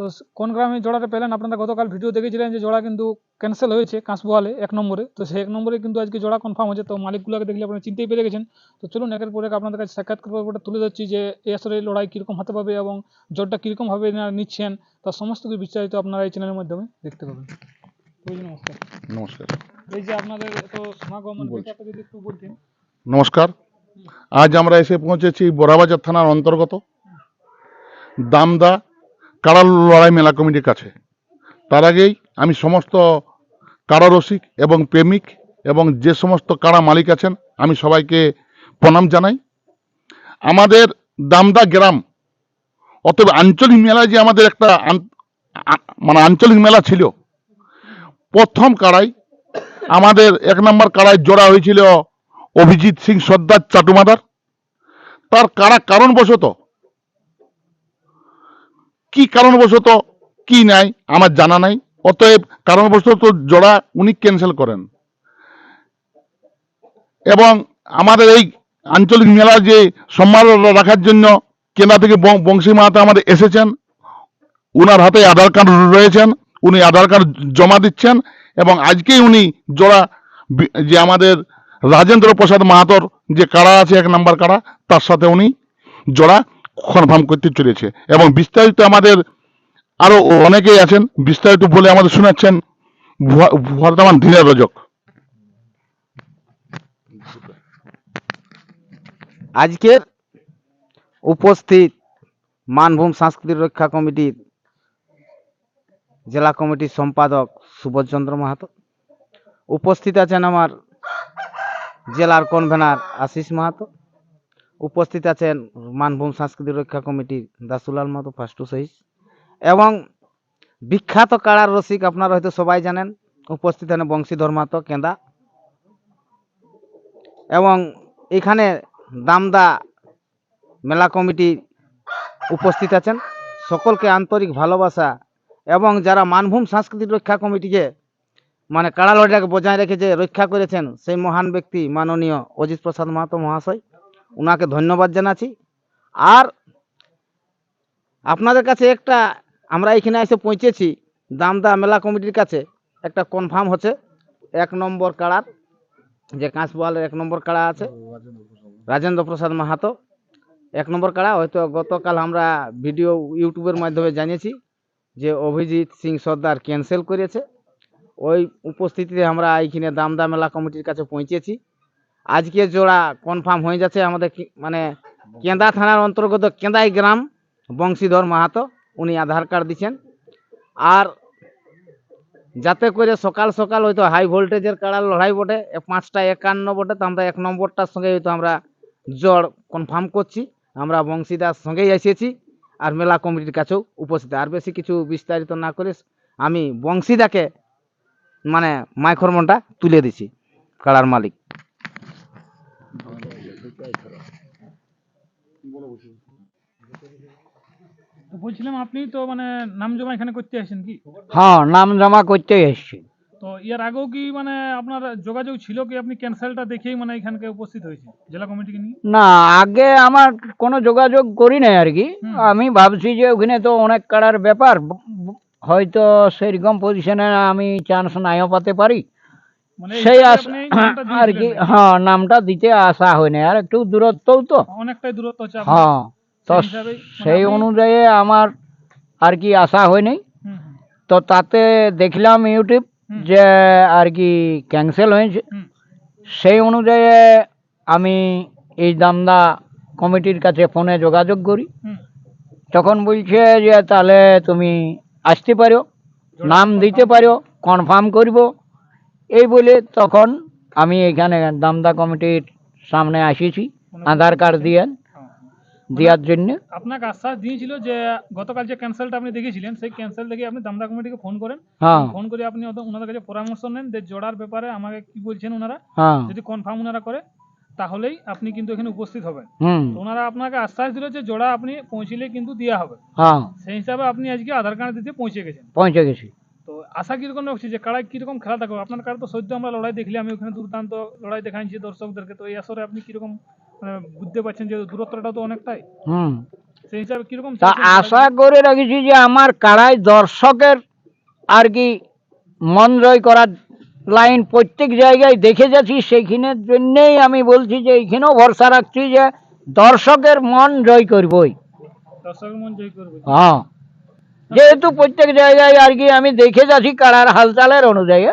তো কোন গ্রামে জোড়াটা পেলেন? আপনারা গতকাল ভিডিও দেখেছিলেন যে জোড়া কিন্তু ক্যান্সেল হয়েছে কাঁসবোয়ালে এক নম্বরে। তো সেই এক নম্বরে কিন্তু আজকে জোড়া কনফার্ম হয়েছে। তো মালিকগুলোকে দেখলে আপনারা চিনতেই পেরে গেছেন। তো চলুন একের পর এক আপনাদের কাছে সাক্ষাৎকার পর্বটা তুলে ধরছি যে এই আসলে লড়াই কীরকম হতে পারবে এবং জোরটা কীরকমভাবে নিচ্ছেন তার সমস্ত কিছু বিস্তারিত আপনারা এই চ্যানেলের মাধ্যমে দেখতে পাবেন। নমস্কার। নমস্কার। এই যে আপনাদের সমাগম মানে বলছি। ব্যাপারটা যদি একটু বলতেন। নমস্কার। আজ আমরা এসে পৌঁছেছি বোরাবাজার থানার অন্তর্গত। দামদা কাড়া লড়াই মেলা কমিটির কাছে। তার আগেই আমি সমস্ত কাড়া রসিক এবং প্রেমিক এবং যে সমস্ত কাড়া মালিক আছেন, আমি সবাইকে প্রণাম জানাই। আমাদের দামদা গ্রাম, অতএব আঞ্চলিক মেলায় যে আমাদের একটা মানে আঞ্চলিক মেলা ছিল, প্রথম কাড়াই আমাদের এক নম্বর কাড়াই জোড়া হয়েছিল অভিজিৎ সিং সর্দার চাটুমাদার। তার কারা কারণবশত কি কারণবশত কি নাই, আমার জানা নাই। অতএব কারণবশত জোড়া উনি ক্যান্সেল করেন। এবং আমাদের এই আঞ্চলিক মেলা যে সম্মান রাখার জন্য কেনা থেকে বংশী মাহাতো আমাদের এসেছেন। উনার হাতে আধার কার্ড রয়েছেন, উনি আধার কার্ড জমা দিচ্ছেন এবং আজকেই উনি জোড়া যে আমাদের রাজেন্দ্র প্রসাদ মাহাতোর যে কাড়া আছে, এক নাম্বার কাড়া, তার সাথে উনি জোড়া কনফার্ম করতে চলেছে। এবং বিস্তারিত আমাদের আরও অনেকেই আছেন, বিস্তারিত বলে আমাদের শোনাচ্ছেন বর্তমান ধীরে রজক। আজকের উপস্থিত মানভূম সাংস্কৃতিক রক্ষা কমিটির জেলা কমিটির সম্পাদক সুবোধচন্দ্র মাহাতো। উপস্থিত আছেন আমার জেলার কনভেনার আশিস মাহাতো। উপস্থিত আছেন মানভূম সাংস্কৃতিক রক্ষা কমিটির দাসুলাল মাহাতো ফাস্টু সহিস। এবং বিখ্যাত কাড়ার রসিক আপনারা হয়তো সবাই জানেন, উপস্থিত আছেন বংশীধর মাহাতো, কেন্দা। এবং এখানে দামদা মেলা কমিটি উপস্থিত আছেন। সকলকে আন্তরিক ভালোবাসা এবং যারা মানভূম সাংস্কৃতিক রক্ষা কমিটিকে মানে কাড়া লড়াইটাকে বজায় রেখেছে রক্ষা করেছেন, সেই মহান ব্যক্তি মাননীয় অজিত প্রসাদ মাহাতো মহাশয়। ওনাকে ধন্যবাদ জানাচ্ছি। আর আপনাদের কাছে একটা, আমরা এখানে এসে পৌঁছেছি দামদা মেলা কমিটির কাছে। একটা কনফার্ম হচ্ছে, এক নম্বর কাড়ার, যে কাঁচবোয়ালের এক নম্বর কাড়া আছে, রাজেন্দ্র প্রসাদ মাহাতো। এক নম্বর কাড়া, হয়তো গতকাল আমরা ভিডিও ইউটিউবের মাধ্যমে জানিয়েছি যে অভিজিৎ সিং সর্দার ক্যান্সেল করেছে। ওই উপস্থিতিতে আমরা এইখানে দামদা মেলা কমিটির কাছে পৌঁছেছি। আজকে জোড়া কনফার্ম হয়ে যাচ্ছে আমাদের মানে কেন্দা থানার অন্তর্গত কেন্দাই গ্রাম বংশীধর মাহাতো, উনি আধার কার্ড দিচ্ছেন আর যাতে করে সকাল সকাল হয়তো হাই ভোল্টেজের কাড়ার লড়াই বটে পাঁচটা একান্ন বটে, তো আমরা এক নম্বরটার সঙ্গে হয়তো আমরা জড় কনফার্ম করছি। আমরা বংশীদার সঙ্গেই এসেছি আর মেলা কমিটির কাছেও উপস্থিত। আর বেশি কিছু বিস্তারিত না করে আমি বংশীদাকে মানে মাইক্রোফোনটা তুলে দিছি, কাড়ার মালিক। বলছিলাম আপনি তো মানে নাম জমা এখানে করতে আসেন কি? হ্যাঁ নাম জমা করতে এসছি। তো এর আগেও কি মানে আপনার যোগাযোগ ছিল কি? আপনি দেখেই মানে এখানকে উপস্থিত হয়েছে জেলা কমিটিকে নিয়ে? না আগে আমার কোনো যোগাযোগ করি নাই আর কি। আমি ভাবছি যে ওখানে তো অনেক কাড়ার ব্যাপার হয়তো সেরকম পজিশনে আমি চান্স নাইও পাতে পারি। মানে সেই আর কি হ্যাঁ নামটা দিতে আসা হয় না আর একটু দূরত্বও তো। অনেকটাই দূরত্ব হ্যাঁ। তো সেই মানে অনুযায়ী আমার আর কি হয় হুম, হুম, তো তাতে দেখলাম ইউটিউব যে আর কি ক্যান্সেল হয়েছে। সেই অনুযায়ী আমি এই দামদা কমিটির কাছে ফোনে যোগাযোগ করি। তখন বলছে যে তাহলে তুমি আসতে পারো নাম দিতে পারো কনফার্ম করব। এই বলে তখন আমি এখানে দামদা কমিটির সামনে আসিছি। আধার কার্ড দিয়ে। দেওয়ার জন্য? আপনাকে আশ্বাস দিয়েছিল যে গতকাল যে ক্যান্সেলটা আপনি দেখেছিলেন সেই ক্যান্সেল দেখে আপনি দামদা কমিটিকে ফোন করেন। হ্যাঁ। ফোন করে আপনি ওনাদের কাছে পরামর্শ নেন যে জোড়ার ব্যাপারে আমাকে কি বলছেন ওনারা। হ্যাঁ। যদি কনফার্ম ওনারা করে তাহলেই আপনি কিন্তু এখানে উপস্থিত হবেন। হুম। ওনারা আপনাকে আশ্বাস দিল যে জোড়া আপনি পৌঁছিলে কিন্তু দেওয়া হবে। হ্যাঁ। সেই হিসাবে আপনি আজকে আধার কার্ড দিতে পৌঁছে গেছেন। পৌঁছে গেছি। তো আশা কীরকম রাখছি যে কাড়াই কীরকম খেলা থাকবে আপনার কাড়া তো সদ্য আমরা লড়াই দেখলি আমি ওখানে দুর্দান্ত লড়াই দেখাইছি দর্শকদেরকে। তো এই আসরে আপনি কীরকম মানে বুঝতে পারছেন যে দূরত্বটা তো অনেকটাই। হুম। সেই হিসাবে কীরকম তা? আশা করে রেখেছি যে আমার কাড়াই দর্শকের আর কি মন জয় করার লাইন প্রত্যেক জায়গায় দেখে যাচ্ছি সেইখানের জন্যেই আমি বলছি যে এইখানেও ভরসা রাখছি যে দর্শকের মন জয় করবই। দর্শকের মন জয় করবে। হ্যাঁ। যেহেতু প্রত্যেক জায়গায় আর কি আমি দেখে যাচ্ছি কাড়ার হালচালের অনুযায়ী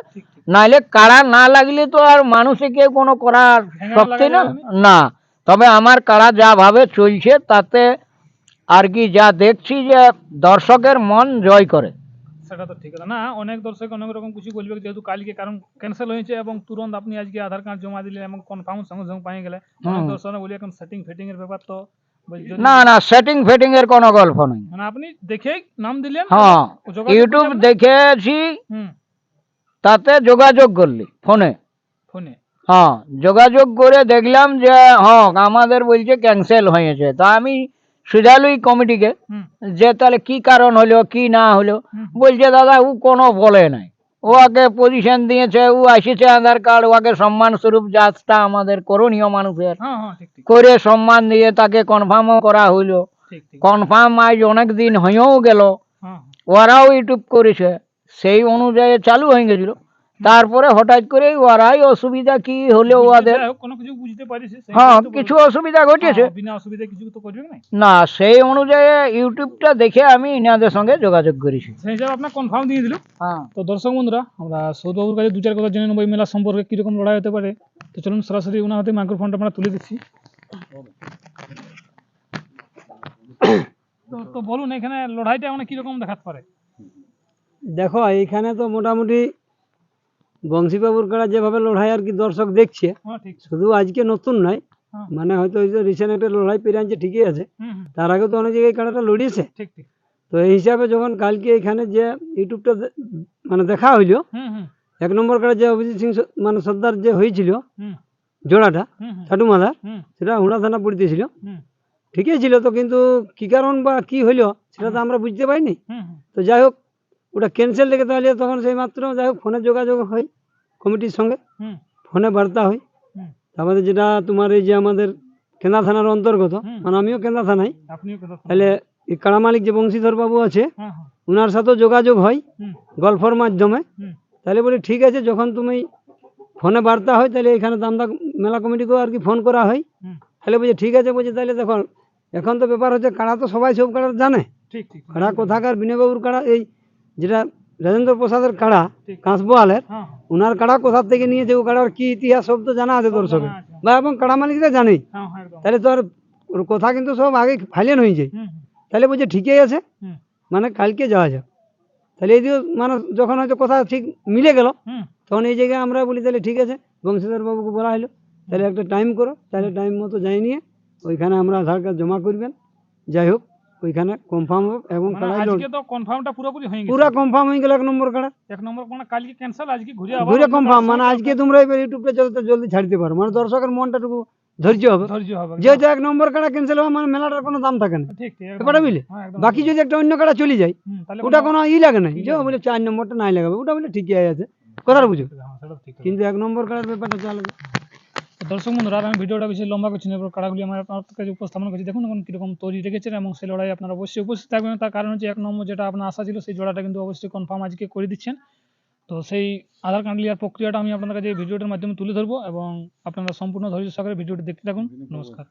নাইলে কাড়া না লাগলে তো আর মানুষে কেউ কোনো করার হ্যাঁ, শক্তি না না। তবে আমার কাড়া যাভাবে চলছে তাতে আর কি যা দেখছি যে দর্শকের মন জয় করে। সেটা তো ঠিক আছে না অনেক দর্শক অনেক রকম কিছু বলবে যেহেতু কালকে কারণ ক্যান্সেল হয়েছে এবং তুরন্ত আপনি আজকে আধার কার্ড জমা দিলেন এবং কনফার্ম সঙ্গে সঙ্গে পাই গেলে অনেক। দর্শক বলি এখন সেটিং ফেটিং এর ব্যাপার তো না না সেটিং ফেটিং এর কোনো গল্প নেই। মানে আপনি দেখেই নাম দিলেন হ্যাঁ ইউটিউব দেখেছি হুম। তাতে যোগাযোগ করলি ফোনে। ফোনে। হ্যাঁ যোগাযোগ করে দেখলাম যে হ্যাঁ আমাদের বলছে ক্যান্সেল হয়েছে। তা আমি সুজালুই কমিটিকে যে তাহলে কি কারণ হলো কি না হলো বলছে দাদা ও কোনো বলে নাই। ও আগে পজিশন দিয়েছে ও আসিছে আধার কার্ড ওকে সম্মান স্বরূপ যাচটা আমাদের করণীয় মানুষের। হ্যাঁ হ্যাঁ করে সম্মান দিয়ে তাকে কনফার্মও করা হইল কনফার্ম আজ অনেক দিন হয়েও গেল। হ্যাঁ ওরাও ইউটিউব করেছে। সেই অনুযায়ী চালু হয়ে গেছিল। তারপরে হঠাৎ করে ওরাই অসুবিধা কি হলো ওদের কোনো কিছু বুঝতে পারিস হ্যাঁ কিছু অসুবিধা ঘটেছে হ্যাঁ, বিনা অসুবিধায় কিছু তো করবে না। না সেই অনুযায়ী ইউটিউবটা দেখে আমি ইনাদের সঙ্গে যোগাযোগ করেছি। সেই হিসাবে আপনার কনফার্ম দিয়ে দিল। হ্যাঁ। তো দর্শক বন্ধুরা আমরা সৌদবাবুর কাছে দু চার কথা জেনে নেব এই মেলা সম্পর্কে কীরকম লড়াই হতে পারে। তো চলুন সরাসরি ওনার হাতে মাইক্রোফোনটা আমরা তুলে দিচ্ছি। তো তো বলুন এখানে লড়াইটা মানে কীরকম দেখাতে পারে? দেখো এইখানে তো মোটামুটি বংশীবাবুর কাড়া যেভাবে লড়াই আর কি দর্শক দেখছে হ্যাঁ শুধু আজকে নতুন নয় হ্যাঁ। মানে হয়তো ওই যে রিসেন্ট একটা লড়াই পেরে আনছে ঠিকই আছে। তার আগে তো অনেক জায়গায় কাড়াটা লড়িয়েছে। তো এই হিসাবে যখন কালকে এখানে যে ইউটিউবটা মানে দেখা হইল এক নম্বর কাড়া যে অভিজিৎ সিং মানে সর্দার যে হয়েছিল জোড়াটা হুম হুম। ছাটু মাদার সেটা হুড়া থানা পড়তেছিল। ঠিকই ছিল তো কিন্তু কি কারণ বা কি হইল সেটা তো আমরা বুঝতে পারিনি। তো যাই হোক ওটা ক্যান্সেল লেগে তাহলে তখন সেই মাত্র যাই হোক ফোনে যোগাযোগ হয় কমিটির সঙ্গে। ফোনে বার্তা হয়। তারপরে যেটা তোমার এই যে আমাদের কেন্দা থানার অন্তর্গত মানে আমিও কেন্দা থানায়। আপনিও কথা শুনুন। তাহলে এই কাড়া মালিক যে বংশীধর বাবু আছে হ্যাঁ হ্যাঁ। ওনার সাথেও যোগাযোগ হয় গল্পর মাধ্যমে। তাহলে বলি ঠিক আছে যখন তুমি ফোনে বার্তা হয় তাহলে এখানে দামদা মেলা কমিটিকেও আর কি ফোন করা হয়। তাহলে বলছে ঠিক আছে বলছে তাহলে দেখো এখন তো ব্যাপার হচ্ছে কাড়া তো সবাই সব কাড়া জানে। কাড়া কোথাকার বিনয়বাবুর কাড়া এই যেটা রাজেন্দ্র প্রসাদের কাড়া কাঁসবোয়ালের হ্যাঁ। ওনার কাড়া কোথার থেকে নিয়েছে? ও কাড়ার কি ইতিহাস সব তো জানা আছে দর্শকের। বা এবং কাড়া মালিকরা জানেই হ্যাঁ হ্যাঁ তাহলে তো আর কথা কিন্তু সব আগে ফাইলেন হয়ে যায় তাহলে বলছে ঠিকই আছে। মানে কালকে যাওয়া যাক। তাহলে এই মানে যখন হয়তো কথা ঠিক মিলে গেল তখন এই জায়গায় আমরা বলি তাহলে ঠিক আছে বংশীধর বাবুকে বলা হলো। তাহলে একটা টাইম করো। তাহলে টাইম মতো যাই নিয়ে ওইখানে আমরা আধার কার্ড জমা করবেন। যাই হোক ওইখানে কনফার্ম হোক এবং মানে আজকে তো কনফার্মটা পুরোপুরি হয়ে গেছে। পুরা কনফার্ম হয়ে গেল এক নম্বর কাড়া। এক নম্বর মানে কালকে ক্যান্সেল আজকে ঘুরে আবার ঘুরে কনফার্ম মানে আজকে তোমরা এবার ইউটিউবটা যত জলদি ছাড়তে পারো মানে দর্শকের মনটা টুকু ধৈর্য হবে। ধৈর্য হবে। যেহেতু এক নম্বর কাড়া ক্যান্সেল হবে মানে মেলাটার কোনো দাম থাকে না। ব্যাপারটা বুঝলে? হ্যাঁ, বাকি যদি একটা অন্য কাড়া চলে যায় ওটা কোনো ই লাগে না। যে বলে চার নম্বরটা নাই লাগাবে ওটা বলে ঠিকই আছে। কথাটা বুঝো। হ্যাঁ। কিন্তু এক নম্বর কাড়ার ব্যাপারটা চালাবে। দর্শক বন্ধুরা আর আমি ভিডিওটা বেশি লম্বা করছি না এবার কাড়াগুলি আমার আপনার কাছে উপস্থাপন করছি। দেখুন এখন কীরকম তৈরি রেখেছেন এবং সেই লড়াই আপনারা অবশ্যই উপস্থিত থাকবেন। তার কারণ হচ্ছে এক নম্বর যেটা আপনার আশা ছিল সেই জোড়াটা কিন্তু অবশ্যই কনফার্ম আজকে করে দিচ্ছেন। তো সেই আধার কার্ড লিয়ার প্রক্রিয়াটা আমি আপনার কাছে ভিডিওটার মাধ্যমে তুলে ধরবো এবং আপনারা সম্পূর্ণ ধৈর্য সহকারে ভিডিওটি দেখতে থাকুন। নমস্কার।